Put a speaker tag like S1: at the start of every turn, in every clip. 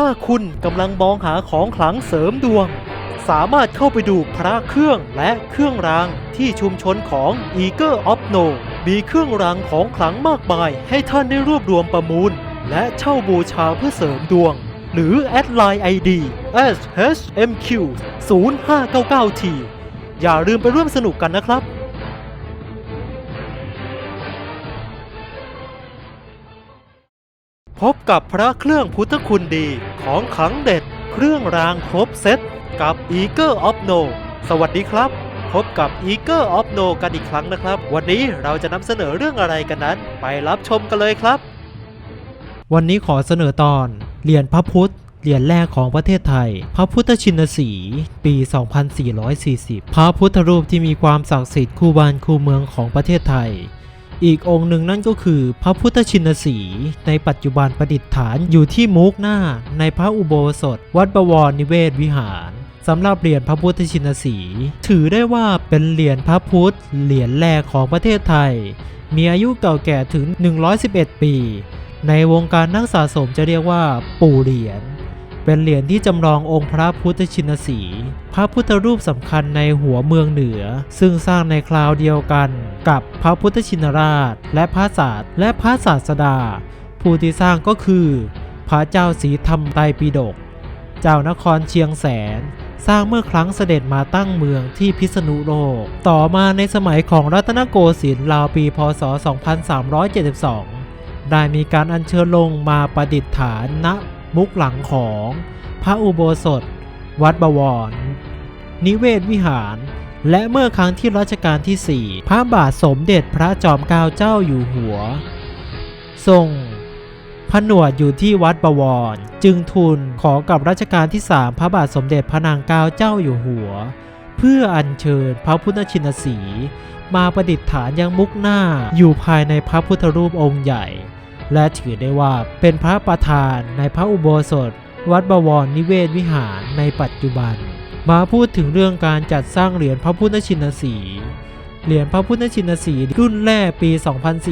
S1: ถ้าคุณกำลังมองหาของขลังเสริมดวง สามารถเข้าไปดูพระเครื่องและเครื่องรางที่ชุมชนของ Eager of No มีเครื่องรางของขลังมากมาย ให้ท่านได้รวบรวมประมูล และเช่าบูชาเพื่อเสริมดวง หรือแอดไลน์ ID shmq 0599t อย่าลืมไปร่วมสนุกกันนะครับ พบกับพระเครื่องพุทธคุณดีของขลังเด็ด เครื่องรางครบเซตกับ Eager of No สวัสดีครับ พบกับ Eager of No กันอีกครั้งนะครับ วันนี้เราจะนำเสนอเรื่องอะไรกันนั้น ไปรับชมกันเลยครับ วันนี้ขอเสนอตอนเหรียญพระพุทธเหรียญแรกของประเทศไทย พระพุทธชินสีปี 2440 พระพุทธรูปที่มีความศักดิ์สิทธิ์คู่บ้านคู่เมืองของประเทศไทย อีกองค์หนึ่งนั่นก็คือพระพุทธชินสีในปัจจุบันประดิษฐานอยู่ที่มุกหน้าในพระอุโบสถ วัดบวรนิเวศวิหารสำหรับเหรียญพระพุทธชินสี ถือได้ว่าเป็นเหรียญพระพุทธเหรียญแรกของประเทศไทย มีอายุเก่าแก่ถึง 111 ปี ในวงการนักสะสมจะเรียกว่าปู่เหรียญ เป็นเหรียญที่จำลององค์พระพุทธชินสี พระพุทธรูปสำคัญในหัวเมืองเหนือ ซึ่งสร้างในคราวเดียวกัน กับพระพุทธชินราช และพระศาสตร์และพระศาสดา ผู้ที่สร้างก็คือ พระเจ้าสีธรรมไตรปิฎกเจ้านครเชียงแสนสร้างเมื่อครั้งเสด็จมาตั้งเมืองที่พิษณุโลก ต่อมาในสมัยของรัตนโกสินทร์ราวปี พศ 2372 ได้มีการอัญเชิญลงมาประดิษฐานณ มุกหลังของพระอุโบสถ วัดบวร นิเวศวิหาร และเมื่อครั้งที่รัชกาลที่ 4 พระบาทสมเด็จพระจอมเกล้าเจ้าอยู่หัว ทรงผนวดอยู่ที่วัดบวร จึงทูลขอกับรัชกาลที่ 3 พระบาทสมเด็จพระนางเกล้าเจ้าอยู่หัว เพื่ออัญเชิญพระพุทธชินสี มาประดิษฐานยังมุกหน้าอยู่ภายในพระพุทธรูปองค์ใหญ่ และถือได้ว่าเป็นพระประธานในพระอุโบสถ วัดบวรนิเวศวิหารในปัจจุบัน มาพูดถึงเรื่องการจัดสร้างเหรียญพระพุทธชินสีเหรียญพระพุทธชินสีรุ่นแรกปี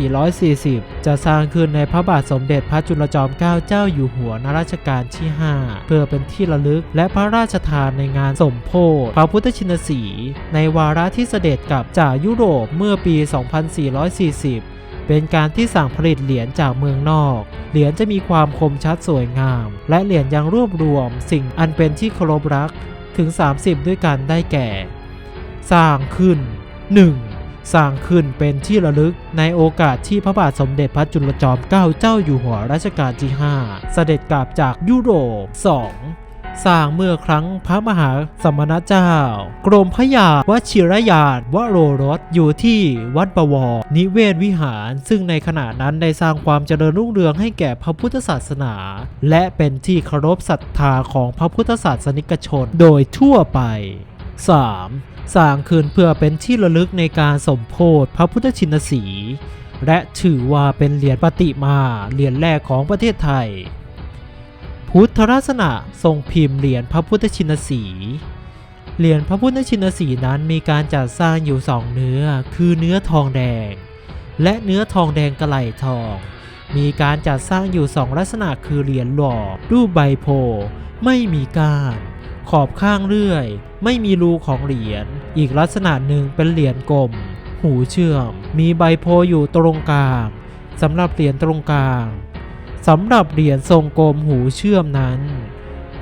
S1: 2440 จะสร้างขึ้นในพระบาทสมเด็จพระจุลจอมเกล้าเจ้าอยู่หัวนรัชกาลที่ 5 เพื่อเป็นที่ระลึกและพระราชทานในงานสมโพธิพระพุทธชินสี ในวาระที่เสด็จกลับจากยุโรปเมื่อปี 2440 เป็นการที่สั่งผลิตเหรียญจากเมืองนอก เหรียญจะมีความคมชัดสวยงาม และเหรียญยังรวบรวมสิ่งอันเป็นที่เคารพรักถึง 30 ด้วยกันได้แก่ สร้างขึ้น 1. สร้างขึ้นเป็นที่ระลึกในโอกาสที่พระบาทสมเด็จพระจุลจอมเกล้าเจ้าอยู่หัวรัชกาลที่ 5 เสด็จกลับจากยุโรป 2. สร้างเมื่อครั้งพระมหาสมณเจ้า กรมพระยาวชิรยานวโรรสอยู่ที่วัดประวรนิเวศวิหาร ซึ่งในขณะนั้นได้สร้างความเจริญรุ่งเรืองให้แก่พระพุทธศาสนา และเป็นที่เคารพศรัทธาของพระพุทธศาสนิกชนโดยทั่วไป 3. สร้างขึ้นเพื่อเป็นที่ระลึกในการสมโพธิพระพุทธชินสี และถือว่าเป็นเหรียญปฏิมาเหรียญแรกของประเทศไทย พุทธลักษณะทรงพิมพ์เหรียญพระพุทธชินสี เหรียญพระพุทธชินสีนั้นมีการจัดสร้างอยู่สองเนื้อ คือเนื้อทองแดง และเนื้อทองแดงกระไหลทอง มีการจัดสร้างอยู่สองลักษณะคือเหรียญหล่อรูปใบโพธิ์ไม่มีก้านขอบข้างเรื่อย ไม่มีรูของเหรียญ อีกลักษณะหนึ่งเป็นเหรียญกลม หูเชื่อม มีใบโพธิ์อยู่ตรงกลางสำหรับเหรียญตรงกลาง สำหรับเหรียญทรงกลมหูเชื่อมนั้น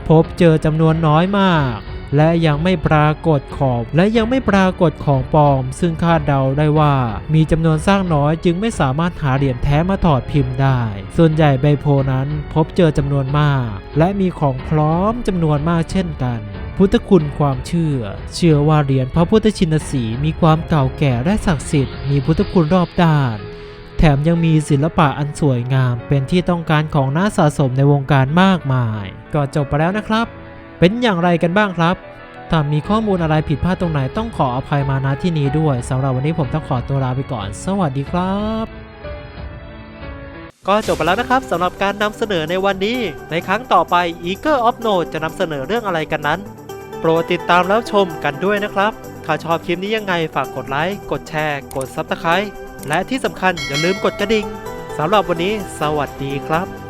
S1: พบเจอจำนวนน้อยมาก และยังไม่ปรากฏของและยังไม่ปรากฏของปลอม ซึ่งคาดเดาได้ว่ามีจำนวนสร้างน้อยจึงไม่สามารถหาเหรียญแท้มาถอดพิมพ์ได้ ส่วนใหญ่ใบโพนั้นพบเจอจำนวนมาก และมีของพร้อมจำนวนมากเช่นกันพุทธคุณความเชื่อ เชื่อว่าเหรียญพระพุทธชินสีมีความเก่าแก่และศักดิ์สิทธิ์ มีพุทธคุณรอบด้าน แถมยังมีศิลปะอันสวยงาม เป็นที่ต้องการของนักสะสมในวงการมากมาย ก็จบไปแล้วนะครับ เป็นอย่างไรกันบ้างครับ ถ้ามีข้อมูลอะไรผิดพลาดตรงไหนต้องขออภัยมาณที่นี้ด้วยสำหรับวันนี้ผมต้องขอตัวลาไปก่อน สวัสดีครับก็จบไปแล้วนะครับสำหรับการนำเสนอในวันนี้ ในครั้งต่อไป Eager of No จะนำเสนอเรื่องอะไรกันนั้น โปรดติดตามแล้วชมกันด้วยนะครับ ถ้าชอบคลิปนี้ยังไงฝากกดไลค์ กดแชร์ กด Subscribe และที่สำคัญอย่าลืมกดกระดิ่งสำหรับวันนี้สวัสดีครับ